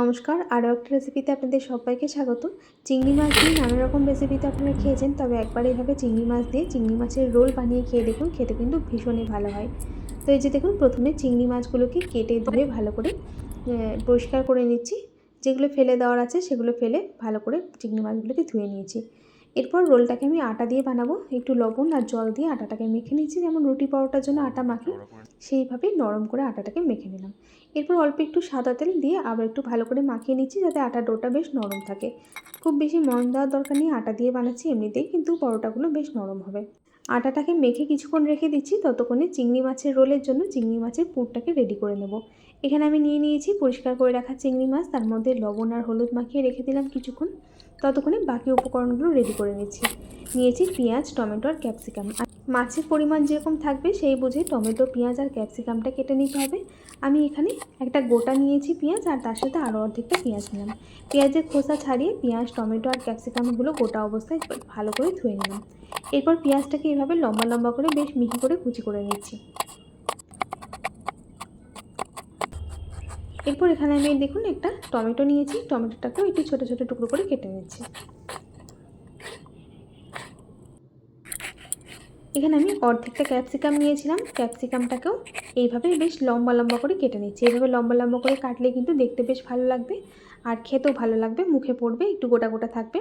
নমস্কার, আরও একটা রেসিপিতে আপনাদের সবাইকে স্বাগত চিংড়ি মাছ দিয়ে নানা রকম রেসিপিতে আপনারা খেয়েছেন, তবে একবার এইভাবে চিংড়ি মাছ দিয়ে চিংড়ি মাছের রোল বানিয়ে খেয়ে দেখুন, খেতে কিন্তু ভীষণই ভালো হয়। তো এই যে দেখুন, প্রথমে চিংড়ি মাছগুলোকে কেটে ধুয়ে ভালো করে পরিষ্কার করে নিচ্ছি। যেগুলো ফেলে দেওয়ার আছে সেগুলো ফেলে ভালো করে চিংড়ি মাছগুলোকে ধুয়ে নিয়েছি। এরপর রোলটাকে আমি আটা দিয়ে বানাবো। একটু লবণ আর জল দিয়ে আটাটাকে মেখে নিচ্ছি যেমন রুটি পরোটার জন্য আটা মাখি, সেইভাবেই নরম করে আটাটাকে মেখে নিলাম। এরপর অল্প একটু সাদা তেল দিয়ে আবার একটু ভালো করে মাখিয়ে নিচ্ছি যাতে আটা ডোটা বেশ নরম থাকে। খুব বেশি মন দেওয়ার দরকার নেই, আটা দিয়ে বানাচ্ছি এমনিতেই, কিন্তু পরোটাগুলো বেশ নরম হবে। আটাটাকে মেখে কিছুক্ষণ রেখে দিচ্ছি, ততক্ষণে চিংড়ি মাছের রোলের জন্য চিংড়ি মাছের পুরটাকে রেডি করে নেব। এখানে আমি নিয়ে নিয়েছি, পরিষ্কার করে রাখা চিংড়ি মাছ, তার মধ্যে লবণ আর হলুদ মাখিয়ে রেখে দিলাম কিছুক্ষণ। ততক্ষণে বাকি উপকরণগুলো রেডি করে নিচ্ছি। নিয়েছি পেঁয়াজ, টমেটো আর ক্যাপসিকাম আর মাছের পরিমাণ যেরকম থাকবে সেই বুঝে টমেটো, পেঁয়াজ আর ক্যাপসিকামটা কেটে নিতে হবে। আমি এখানে একটা গোটা নিয়েছি পেঁয়াজ আর তার সাথে আরও অর্ধেকটা পেঁয়াজ নিলাম। পেঁয়াজের খোসা ছাড়িয়ে পেঁয়াজ, টমেটো আর ক্যাপসিকামগুলো গোটা অবস্থায় ভালো করে ধুয়ে নিলাম। এরপর পেঁয়াজটাকে এভাবে লম্বা লম্বা করে বেশ মিহি করে কুচি করে নিচ্ছি। এরপর এখানে আমি, দেখুন, একটা টমেটো নিয়েছি। টমেটোটাকেও একটু ছোটো ছোটো টুকরো করে কেটে নিয়েছি এখানে আমি অর্ধেকটা ক্যাপসিকাম নিয়েছিলাম। ক্যাপসিকামটাকেও এইভাবে বেশ লম্বা লম্বা করে কেটে নিচ্ছি। এইভাবে লম্বা লম্বা করে কাটলে কিন্তু দেখতে বেশ ভালো লাগবে। আর খেতেও ভালো লাগবে, মুখে পড়বে, একটু গোটা গোটা থাকবে।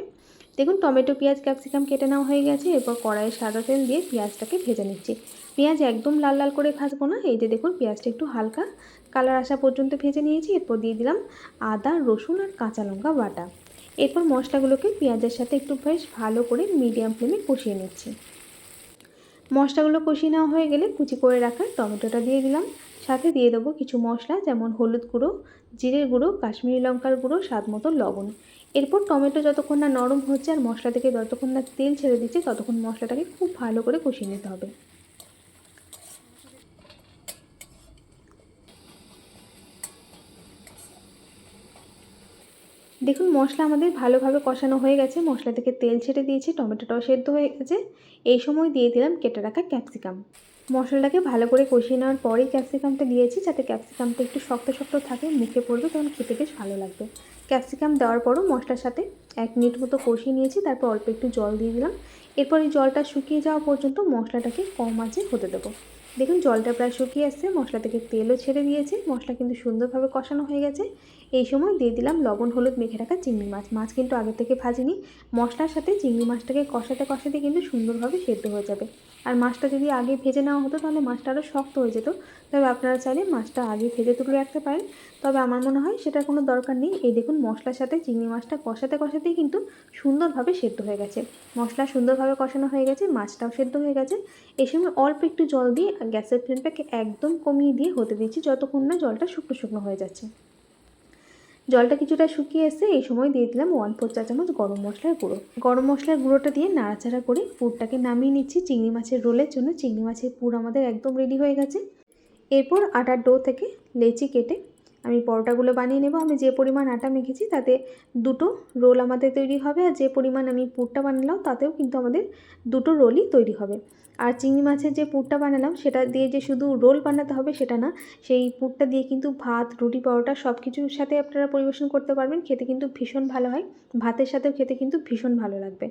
দেখুন, টমেটো, পেঁয়াজ, ক্যাপসিকাম কেটে নেওয়া হয়ে গেছে, এরপর কড়াইয়ে সাদা তেল দিয়ে পেঁয়াজটাকে ভেজে নিচ্ছি। পেঁয়াজ একদম লাল লাল করে ভাজবো না, এই যে দেখুন, পেঁয়াজটা একটু হালকা কালার আসা পর্যন্ত ভেজে নিয়েছি, এরপর দিয়ে দিলাম আদা, রসুন আর কাঁচা লঙ্কা বাটা। এরপর মশলাগুলোকে পেঁয়াজের সাথে একটু বেশ ভালো করে মিডিয়াম ফ্লেমে কষিয়ে নিচ্ছি। মশলাগুলো কষিয়ে নেওয়া হয়ে গেলে কুচি করে রাখা টমেটোটা দিয়ে দিলাম। সাথে দিয়ে দেবো কিছু মশলা, যেমন হলুদ গুঁড়ো, জিরের গুঁড়ো, কাশ্মীরি লঙ্কার গুঁড়ো, স্বাদ মতো লবণ। এরপর টমেটো যতক্ষণ না নরম হচ্ছে আর মশলা থেকে যতক্ষণ না তেল ছেড়ে দিচ্ছে, ততক্ষণ মশলাটাকে খুব ভালো করে কষিয়ে নিতে হবে। দেখুন, মশলা আমাদের ভালোভাবে কষানো হয়ে গেছে। মশলা থেকে তেল ছেড়ে দিয়েছি, টমেটোটাও সেদ্ধ হয়ে গেছে। এই সময় দিয়ে দিলাম কেটে রাখা ক্যাপসিকাম। মশলাটাকে ভালো করে কষিয়ে নেওয়ার পরেই ক্যাপসিকামটা দিয়েছি, যাতে ক্যাপসিকামটা একটু শক্ত শক্ত থাকে, মুখে পড়বে, তখন খেতে বেশ ভালো লাগবে। ক্যাপসিকাম দেওয়ার পরও মশলার সাথে এক মিনিট মতো কষিয়ে নিয়েছি, তারপর অল্প একটু জল দিয়ে দিলাম। এরপর এই জলটা শুকিয়ে যাওয়া পর্যন্ত মশলাটাকে কম আঁচে হতে দেবো। দেখুন, জলটা প্রায় শুকিয়ে আসছে, মশলা থেকে তেলও ছেড়ে দিয়েছে, মশলা কিন্তু সুন্দরভাবে কষানো হয়ে গেছে। এই সময় দিয়ে দিলাম লবণ, হলুদ, মেখে রাখা চিংড়ি মাছ। মাছ কিন্তু আগে থেকে ভাজিনি। মশলার সাথে চিংড়ি মাছটাকে কষাতে কষাতে কিন্তু সুন্দরভাবে সেদ্ধ হয়ে যাবে। আর মাছটা যদি আগে ভেজে নেওয়া হতো, তাহলে মাছটা আরও শক্ত হয়ে যেত। তবে আপনারা চাইলে মাছটা আগে ভেজে তুলে রাখতে পারেন। তবে আমার মনে হয় সেটার কোনো দরকার নেই। এই দেখুন, মশলার সাথে চিংড়ি মাছটা কষাতে কষাতেই কিন্তু সুন্দরভাবে সেদ্ধ হয়ে গেছে। মশলা সুন্দরভাবে কষানো হয়ে গেছে, মাছটাও সেদ্ধ হয়ে গেছে। এই সময় অল্প একটু জল দিয়ে গ্যাসের ফ্লেমটাকে একদম কমিয়ে দিয়ে হতে দিচ্ছি, যতক্ষণ না জলটা শুকনো শুকনো হয়ে যাচ্ছে। জলটা কিছুটা শুকিয়ে এসে এই সময় দিয়ে দিলাম ওয়ান ফোর চা চামচ গরম মশলার গুঁড়ো। গরম মশলার গুঁড়োটা দিয়ে নাড়াচাড়া করে পুরটাকে নামিয়ে নিচ্ছি। চিংড়ি মাছের রোলের জন্য চিংড়ি মাছের পুর আমাদের একদম রেডি হয়ে গেছে। এরপর আটার ডো থেকে লেচি কেটে আমি পরোটাগুলো বানিয়ে নেব, আমি যে পরিমাণ আটা মেখেছি তাতে দুটো রোল আমাদের তৈরি হবে আর যে পরিমাণ আমি পুরটা বানালাম তাতেও কিন্তু আমাদের দুটো রোলই তৈরি হবে। আর চিংড়ি মাছের যে পুরটা বানালাম সেটা দিয়ে যে শুধু রোল বানাতে হবে সেটা না, সেই পুরটা দিয়ে কিন্তু ভাত, রুটি, পরোটা সব কিছুর সাথে আপনারা পরিবেশন করতে পারবেন, খেতে কিন্তু ভীষণ ভালো হয়, ভাতের সাথেও খেতে কিন্তু ভীষণ ভালো লাগবে।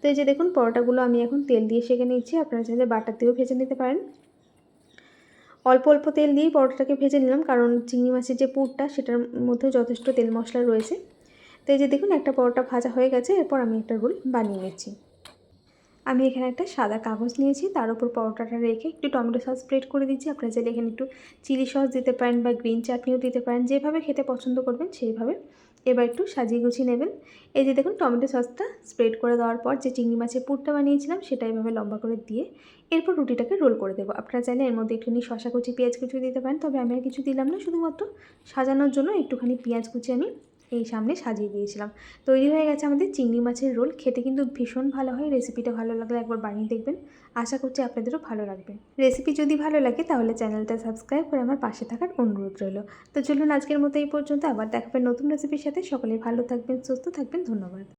তো এই যে দেখুন, পরোটাগুলো আমি এখন তেল দিয়ে সেঁকে নিচ্ছি আপনারা চাইলে বাটার দিয়েও ভেজে নিতে পারেন। অল্প অল্প তেল দিয়েই পরোটাটাকে ভেজে নিলাম, কারণ চিংড়ি মাছের যে পুরটা সেটার মধ্যে যথেষ্ট তেল মশলা রয়েছে। তো এই যে দেখুন, একটা পরোটা ভাজা হয়ে গেছে, এরপর আমি একটা রোল বানিয়ে নিচ্ছি। আমি এখানে একটা সাদা কাগজ নিয়েছি, তার উপর পরোটাটা রেখে একটু টমেটো সস স্প্রেড করে দিচ্ছি। আপনারা চাইলে এখানে একটু চিলি সস দিতে পারেন বা গ্রিন চাটনিও দিতে পারেন, যেভাবে খেতে পছন্দ করবেন সেইভাবে এবার একটু সাজিয়ে গুছিয়ে নেবেন। এই যে দেখুন, টমেটো সসটা স্প্রেড করে দেওয়ার পর যে চিংড়ি মাছের পুরটা বানিয়েছিলাম, সেটা এভাবে লম্বা করে দিয়ে এরপর রুটিটাকে রোল করে দেবো। আপনারা চাইলে এর মধ্যে একটুখানি শশা কুচি, পেঁয়াজ কুচি দিতে পারেন, তবে আমি আর কিছু দিলাম না। শুধুমাত্র সাজানোর জন্য একটুখানি পেঁয়াজ কুচি আমি এই সামনে সাজিয়ে দিয়েছিলাম। তৈরি হয়ে গেছে আমাদের চিংড়ি মাছের রোল। খেতে কিন্তু ভীষণ ভালো হয়। রেসিপিটা ভালো লাগলে একবার বানিয়ে দেখবেন। আশা করছি আপনাদেরও ভালো লাগবে। রেসিপি যদি ভালো লাগে তাহলে চ্যানেলটা সাবস্ক্রাইব করে আমার পাশে থাকার অনুরোধ রইল। তো চলুন আজকের মতো এই পর্যন্ত আবার দেখাবেন নতুন রেসিপির সাথে। সকলে ভালো থাকবেন, সুস্থ থাকবেন। ধন্যবাদ।